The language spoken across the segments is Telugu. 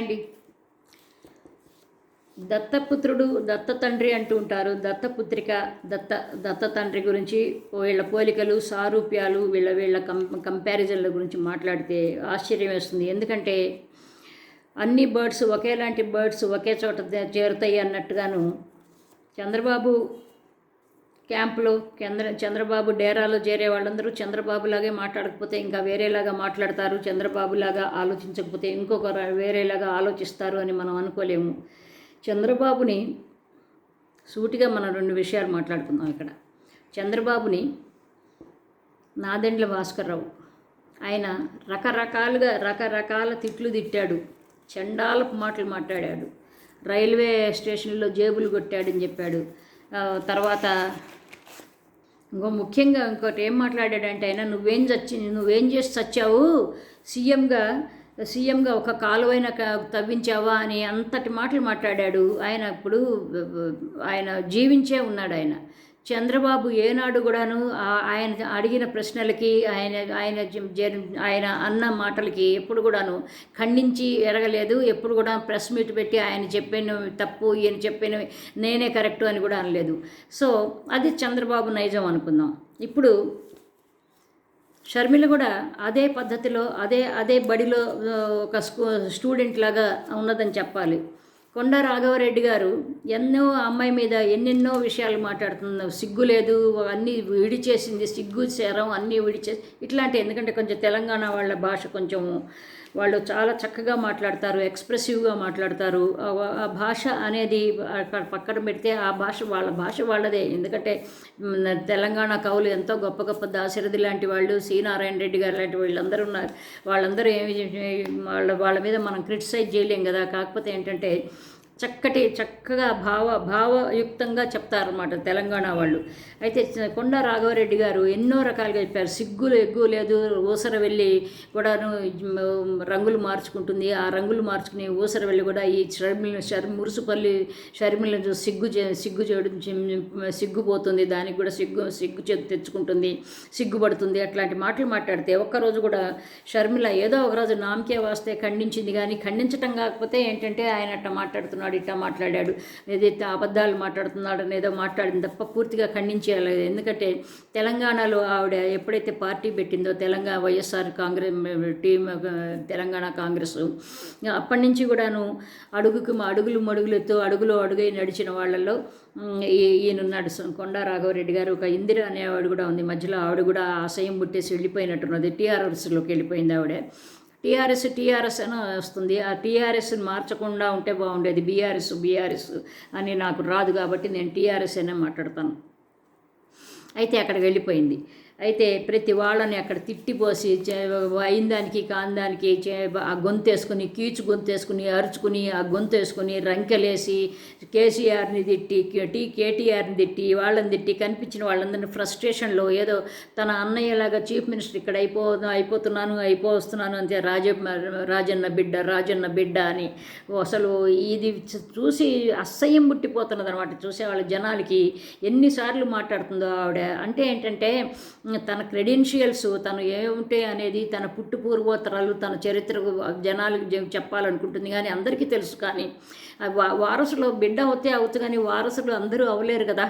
అండి దత్తపుత్రుడు దత్త తండ్రి అంటూ ఉంటారు. దత్తపుత్రిక దత్త దత్త తండ్రి గురించి వీళ్ళ పోలికలు సారూప్యాలు వీళ్ళ వీళ్ళ కం కంపారిజన్ల గురించి మాట్లాడితే ఆశ్చర్యం వేస్తుంది. ఎందుకంటే అన్ని బర్డ్స్ ఒకేలాంటి బర్డ్స్ ఒకే చోట చేరుతాయి అన్నట్టుగాను చంద్రబాబు క్యాంపులో చంద్ర చంద్రబాబు డేరాలో చేరే వాళ్ళందరూ చంద్రబాబు లాగే మాట్లాడకపోతే ఇంకా వేరేలాగా మాట్లాడతారు చంద్రబాబు లాగా ఆలోచించకపోతే ఇంకొక వేరేలాగా ఆలోచిస్తారు అని మనం అనుకోలేము. చంద్రబాబుని సూటిగా మనం రెండు విషయాలు మాట్లాడుకుందాం ఇక్కడ. చంద్రబాబుని నాదెండ్ల భాస్కర్రావు ఆయన రకరకాలుగా రకరకాల తిట్లు తిట్టాడు చండాలపు మాటలు మాట్లాడాడు రైల్వే స్టేషన్లో జేబులు కొట్టాడని చెప్పాడు. తర్వాత ఇంకో ముఖ్యంగా ఇంకోటి ఏం మాట్లాడాడంటే ఆయన నువ్వేం చచ్చి నువ్వేం చేసి చచ్చావు? సీఎంగా సీఎంగా ఒక కాలువైన తవ్వించావా? అని అంతటి మాటలు మాట్లాడాడు. ఆయన ఇప్పుడు ఆయన జీవించే ఉన్నాడు ఆయన చంద్రబాబు ఏనాడు కూడాను ఆయన అడిగిన ప్రశ్నలకి ఆయన ఆయన ఆయన అన్న మాటలకి ఎప్పుడు కూడాను ఖండించి ఎరగలేదు. ఎప్పుడు కూడా ప్రెస్ మీట్ పెట్టి ఆయన చెప్పిన తప్పు ఈయన చెప్పిన నేనే కరెక్టు అని కూడా అనలేదు. సో అది చంద్రబాబు నైజం అనుకుందాం. ఇప్పుడు షర్మిల కూడా అదే పద్ధతిలో అదే అదే బడిలో ఒక స్కూ స్టూడెంట్ లాగా ఉన్నదని చెప్పాలి. కొండ రాఘవరెడ్డి గారు ఎన్నో అమ్మాయి మీద ఎన్నెన్నో విషయాలు మాట్లాడుతున్నారు. సిగ్గు లేదు అన్నీ విడిచేసింది సిగ్గు శరం అన్నీ విడిచేసి ఇట్లాంటి ఎందుకంటే కొంచెం తెలంగాణ వాళ్ళ భాష కొంచెం వాళ్ళు చాలా చక్కగా మాట్లాడతారు ఎక్స్ప్రెసివ్గా మాట్లాడతారు. ఆ భాష అనేది అక్కడ పక్కన పెడితే ఆ భాష వాళ్ళ భాష వాళ్ళదే. ఎందుకంటే తెలంగాణ కవులు ఎంతో గొప్ప గొప్ప దాశరథి లాంటి వాళ్ళు సి నారాయణ రెడ్డి గారు లాంటి వాళ్ళందరూ ఉన్నారు. వాళ్ళందరూ ఏమి వాళ్ళ వాళ్ళ మీద మనం క్రిటిసైజ్ చేయలేం కదా. కాకపోతే ఏంటంటే చక్కటి చక్కగా భావ భావయుక్తంగా చెప్తారన్నమాట తెలంగాణ వాళ్ళు. అయితే కొండ రాఘవరెడ్డి గారు ఎన్నో రకాలుగా చెప్పారు. సిగ్గులు ఎగ్గు లేదు ఊసర వెళ్ళి కూడాను రంగులు మార్చుకుంటుంది. ఆ రంగులు మార్చుకుని ఊసర వెళ్ళి కూడా ఈ షర్మిల షర్మి మురుసుపల్లి షర్మిలను చూసి సిగ్గు సిగ్గు చేయడం సిగ్గుపోతుంది. దానికి కూడా సిగ్గు సిగ్గు తెచ్చుకుంటుంది. సిగ్గుపడుతుంది. అట్లాంటి మాటలు మాట్లాడితే ఒక్కరోజు కూడా షర్మిల ఏదో ఒక రోజు నామకే వాస్తే ఖండించింది. కానీ ఖండించటం కాకపోతే ఏంటంటే ఆయన అట్ట మాట్లాడుతున్నాడు. ఇట్ట మాట్లాడాడు ఏదైతే అబద్ధాలు మాట్లాడుతున్నాడు ఏదో మాట్లాడింది తప్ప పూర్తిగా ఖండించేయలేదు ఎందుకంటే తెలంగాణలో ఆవిడ ఎప్పుడైతే పార్టీ పెట్టిందో తెలంగాణ వైఎస్ఆర్ కాంగ్రెస్ టీం తెలంగాణ కాంగ్రెస్ అప్పటి నుంచి కూడాను అడుగుకు అడుగులు మడుగులతో అడుగులో అడుగై నడిచిన వాళ్ళల్లో ఈ- ఈయనున్నాడు సు- కొండా రాఘవరెడ్డి గారు. ఒక ఇందిర అనేవాడు కూడా ఉంది. మధ్యలో ఆవిడ కూడా ఆశయం పుట్టేసి వెళ్ళిపోయినట్టున్నది. టీఆర్ఎస్లోకి వెళ్ళిపోయింది ఆవిడ. టీఆర్ఎస్ టీఆర్ఎస్ అని వస్తుంది. ఆ టీఆర్ఎస్ని మార్చకుండా ఉంటే బాగుండేది. బీఆర్ఎస్ బీఆర్ఎస్ అని నాకు రాదు కాబట్టి నేను టీఆర్ఎస్ అనే మాట్లాడతాను. అయితే అక్కడికి వెళ్ళిపోయింది. అయితే ప్రతి వాళ్ళని అక్కడ తిట్టిపోసి చే- అయిన దానికి కాని దానికి చే- ఆ గొంతేసుకుని కీచు గొంతేసుకుని అరుచుకుని ఆ గొంతేసుకుని రంకెలేసి కేసీఆర్ని తిట్టి టీ కేటీఆర్ని తిట్టి వాళ్ళని తిట్టి కనిపించిన వాళ్ళందరినీ ఫ్రస్ట్రేషన్లో ఏదో తన అన్నయ్యలాగా చీఫ్ మినిస్టర్ ఇక్కడ అయిపో అయిపోతున్నాను అయిపోతున్నాను అంతే రాజ రాజన్న బిడ్డ రాజన్న బిడ్డ అని అసలు ఇది చూసి అసహ్యం పుట్టిపోతున్నది అనమాట చూసే వాళ్ళ జనాలకి ఎన్నిసార్లు మాట్లాడుతుందో ఆవిడ. అంటే ఏంటంటే తన క్రెడెన్షియల్స్ తను ఏముంటే అనేది తన పుట్టు పూర్వోత్తరాలు తన చరిత్ర జనాలకు చెప్పాలనుకుంటుంది కానీ అందరికీ తెలుసు కానీ వారసులు బిడ్డ అవుతే అవుతు కానీ వారసులు అందరూ అవ్వలేరు కదా.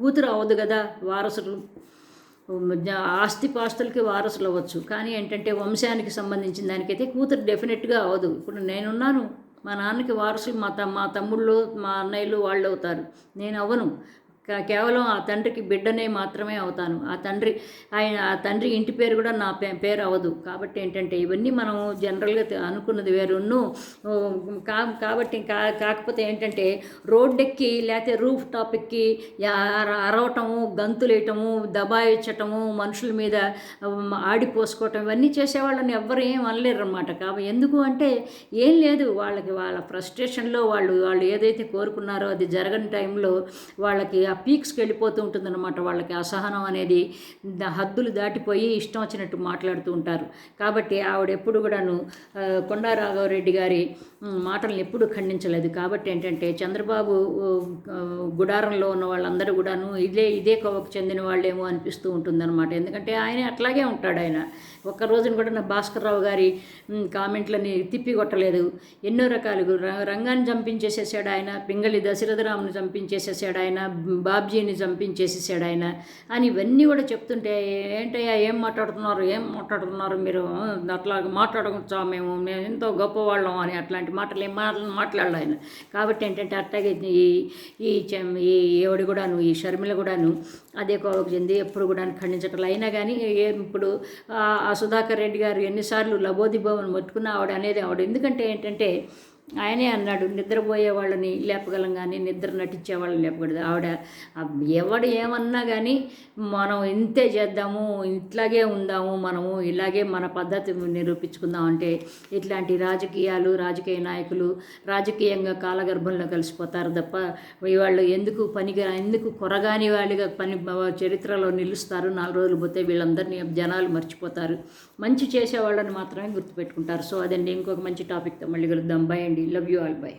కూతురు అవ్వదు కదా వారసులు. ఆస్తిపాస్తులకి ఆస్తి పాస్తులకి వారసులు అవ్వచ్చు. కానీ ఏంటంటే వంశానికి సంబంధించిన దానికైతే కూతురు డెఫినెట్గా అవ్వదు. ఇప్పుడు నేనున్నాను మా నాన్నకి వారసులు మా మా తమ్ముళ్ళు మా అన్నయ్యలు వాళ్ళు అవుతారు. నేను అవ్వను. కేవలం ఆ తండ్రికి బిడ్డనే మాత్రమే అవుతాను. ఆ తండ్రి ఆయన ఆ తండ్రి ఇంటి పేరు కూడా నా పే పేరు అవ్వదు. కాబట్టి ఏంటంటే ఇవన్నీ మనం జనరల్గా అనుకున్నది వేరును. కా కాబట్టి కా కాకపోతే ఏంటంటే రోడ్డెక్కి లేకపోతే రూఫ్ టాపిక్కి అరవటము గంతులేయటము దబాయించటము మనుషుల మీద ఆడిపోసుకోవటం ఇవన్నీ చేసేవాళ్ళని ఎవ్వరు ఏం అనలేరు అనమాట కాబట్టి ఎందుకు అంటే ఏం లేదు. వాళ్ళకి వాళ్ళ ఫ్రస్ట్రేషన్లో వాళ్ళు వాళ్ళు ఏదైతే కోరుకున్నారో అది జరగని టైంలో వాళ్ళకి ఆ పీక్స్కి వెళ్ళిపోతూ ఉంటుందన్నమాట వాళ్ళకి. అసహనం అనేది హద్దులు దాటిపోయి ఇష్టం వచ్చినట్టు మాట్లాడుతూ ఉంటారు. కాబట్టి ఆవిడ ఎప్పుడు కూడాను ఆ, కొండా రాఘవరెడ్డి గారి మాటలను ఎప్పుడూ ఖండించలేదు. కాబట్టి ఏంటంటే చంద్రబాబు గుడారంలో ఉన్న వాళ్ళందరూ కూడాను ఇదే ఇదే కోవకు చెందిన వాళ్ళేమో అనిపిస్తూ ఉంటుందన్నమాట. ఎందుకంటే ఆయన అట్లాగే ఉంటాడు ఆయన. ఒక్క రోజున కూడా నా భాస్కర్రావు గారి కామెంట్లని తిప్పి కొట్టలేదు ఎన్నో రకాలు ర- రంగాన్ని చంపించేసేసాడు ఆయన పింగళి దశరథరాముని చంపించేసేసాడు ఆయన బాబ్జీని చంపించేసేసాడు ఆయన అని ఇవన్నీ కూడా చెప్తుంటే ఏంటయ్యా ఏం మాట్లాడుతున్నారు? ఏం మాట్లాడుతున్నారు మీరు? అట్లా మాట్లాడుకుంటా మేము మేము ఎంతో గొప్పవాళ్ళం అని అట్లాంటి మాటలు ఏం మాటలు మాట్లాడాలి ఆయన. కాబట్టి ఏంటంటే అట్లాగే ఈ ఈ ఈ ఎవడు కూడాను ఈ షర్మిల కూడాను అదే కోవకు చెంది ఎప్పుడు కూడా ఖండించటం అయినా కానీ ఇప్పుడు ఆ సుధాకర్ రెడ్డి గారు ఎన్నిసార్లు లబోదిబోమని పట్టుకున్న ఆవిడ అనేది ఆవిడ. ఎందుకంటే ఏంటంటే ఆయనే అన్నాడు నిద్రపోయే వాళ్ళని లేపగలం కానీ నిద్ర నటించే వాళ్ళని లేపకూడదు. ఆవిడ ఎవడు ఏమన్నా కానీ మనం ఇంతే చేద్దాము ఇట్లాగే ఉందాము మనము ఇలాగే మన పద్ధతి నిరూపించుకుందాం అంటే ఇట్లాంటి రాజకీయాలు రాజకీయ నాయకులు రాజకీయంగా కాలగర్భంలో కలిసిపోతారు తప్ప వాళ్ళు ఎందుకు పనిగా ఎందుకు కొరగాని వాళ్ళుగా పని చరిత్రలో నిలుస్తారు. నాలుగు రోజులు పోతే వీళ్ళందరినీ జనాలు మర్చిపోతారు. మంచి చేసే వాళ్ళని మాత్రమే గుర్తుపెట్టుకుంటారు. సో అదండి ఇంకొక మంచి టాపిక్తో మళ్ళీ కలుద్దాం. బై అండి లవ్ యూ ఆల్ బై